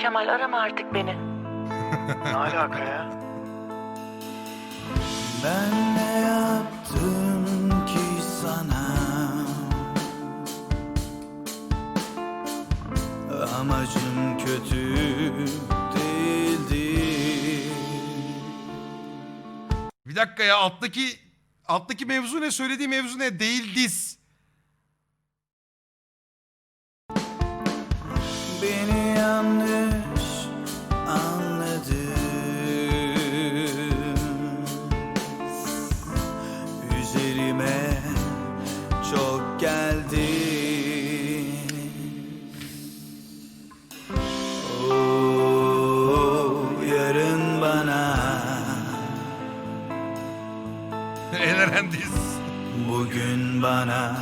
Kemal arama artık beni. Ne alaka ya? Ben ne yaptım ki sana Amacım kötü değildi Bir dakika ya alttaki alttaki mevzu ne? Söylediği mevzu ne? Değil diz. Üzerime çok geldi Oo, yarın bana Eleren diz. Bugün bana,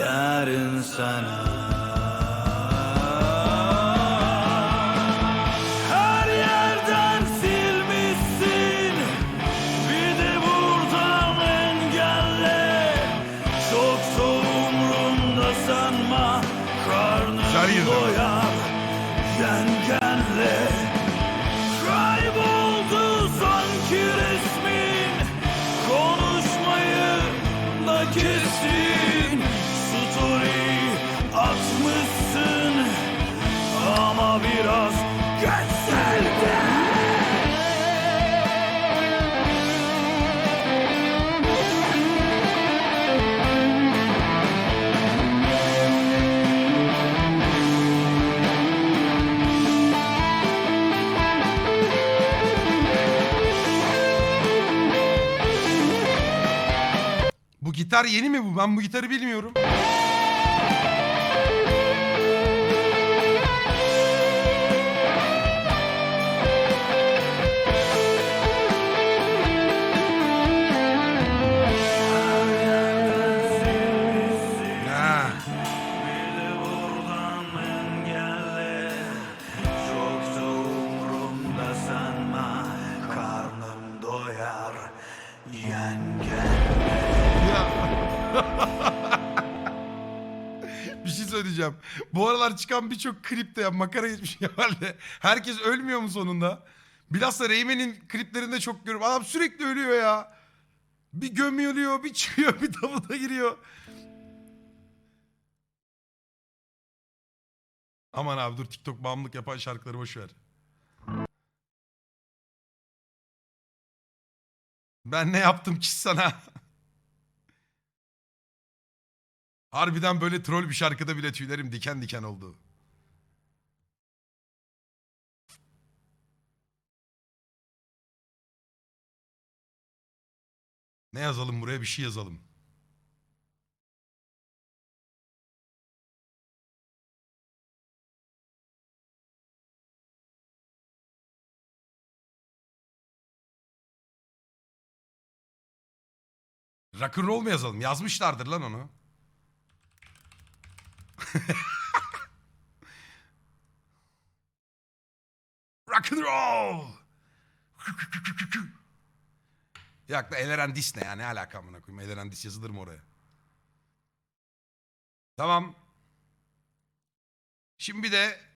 yarın sana. Karnım girdi. yengenle. Kayboldu sanki resmin Konuşmayı da kestin Story atmışsın Ama biraz gitar yeni mi bu? Ben bu gitarı bilmiyorum. Bir şey söyleyeceğim. Bu aralar çıkan birçok klipte ya makara geçmiş Kemal'de. Herkes ölmüyor mu sonunda? Bilhassa Reymen'in kliplerinde çok görüyorum. Adam sürekli ölüyor ya. Bir gömüyor, bir çıkıyor, bir tabuta giriyor. Aman abi dur TikTok bağımlılık yapan şarkıları boş ver. Ben ne yaptım ki sana? Harbiden böyle troll bir şarkıda bile tüylerim diken diken oldu. Ne yazalım buraya bir şey yazalım. Rock'n'roll mu yazalım? Yazmışlardır lan onu. Rock and roll. Yok da Eleren Dis ne ya? Ne alaka amına koyayım? Eleren Dis yazılır mı oraya? Tamam. Şimdi de